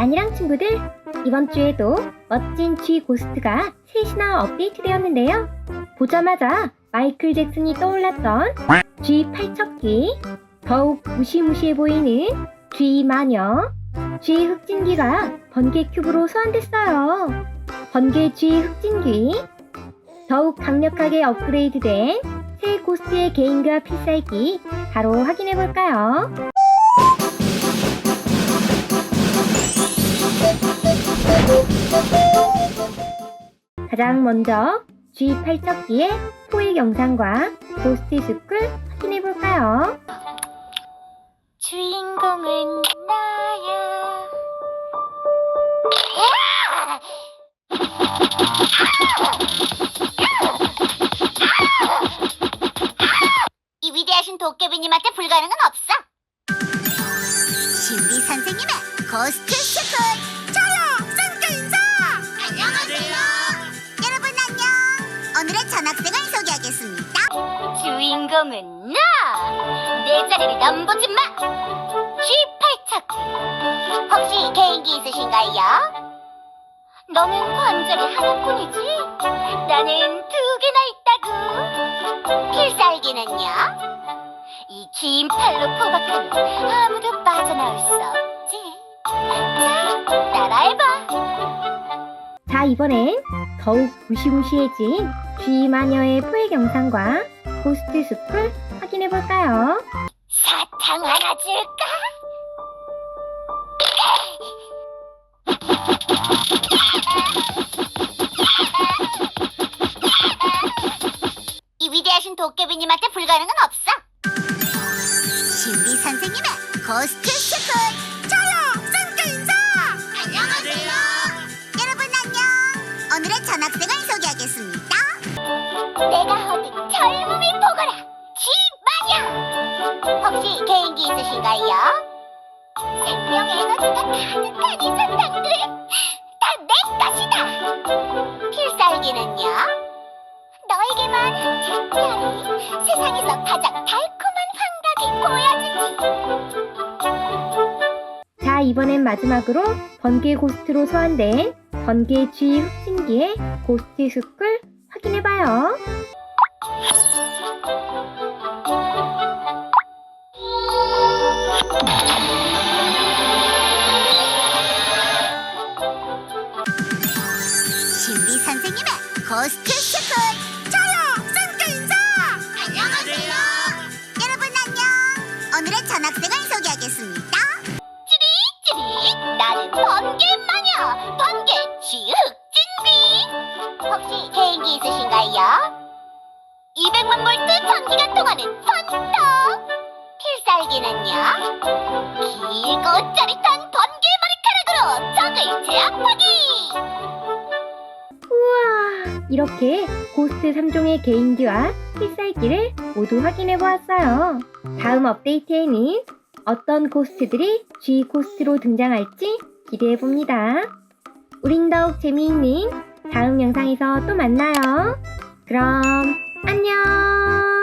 난이랑 친구들, 이번 주에도 멋진 G 고스트가 셋이나 업데이트되었는데요. 보자마자 마이클 잭슨이 떠올랐던 G 팔척기, 더욱 무시무시해 보이는 G 마녀, G 흑진기가 번개 큐브로 소환됐어요. 번개 G 흑진기, 더욱 강력하게 업그레이드된 새 고스트의 개인과 필살기 바로 확인해 볼까요? 가장 먼저 G8척기의 포획 영상과 고스트 스쿨 확인해 볼까요? 주인공은 나야. 이 위대하신 도깨비님한테 불가능은 없어. 신비 선생님의 고스트 주인공은 나. 내 자리를 넘보지 마. G8척. 혹시 개인기 있으신가요? 너는 관절이 하나뿐이지? 나는 두 개나 있다고. 필살기는요? 이 긴 팔로 포박하면 아무도 빠져나올 수 없지. 자, 따라해봐. 자, 이번엔 더욱 무시무시해진 G 마녀의 포획 영상과 고스트 스쿨 확인해 볼까요? 사탕 하나 줄까? 이 위대하신 도깨비님한테 불가능은 없어. 신비 선생님의 고스트 혹시 개인기 있으신가요? 생명 에너지가 가득한 이 사탕들 다 내 것이다. 필살기는요? 너에게만 특별히 세상에서 가장 달콤한 환각이 보여주지. 자, 이번엔 마지막으로 번개 고스트로 소환된 번개 G 흑진기의 고스트 스쿨 확인해 봐요. 개인기 있으신가요? 200만 볼트 전기가 통하는 판떡 필살기는요? 길고 짜릿한 번개 머리카락으로 적을 제압하기 우와! 이렇게 고스트 3종의 개인기와 필살기를 모두 확인해 보았어요. 다음 업데이트에는 어떤 고스트들이 G 고스트로 등장할지 기대해 봅니다. 우린 더욱 재미있는 다음 영상에서 또 만나요. 그럼 안녕!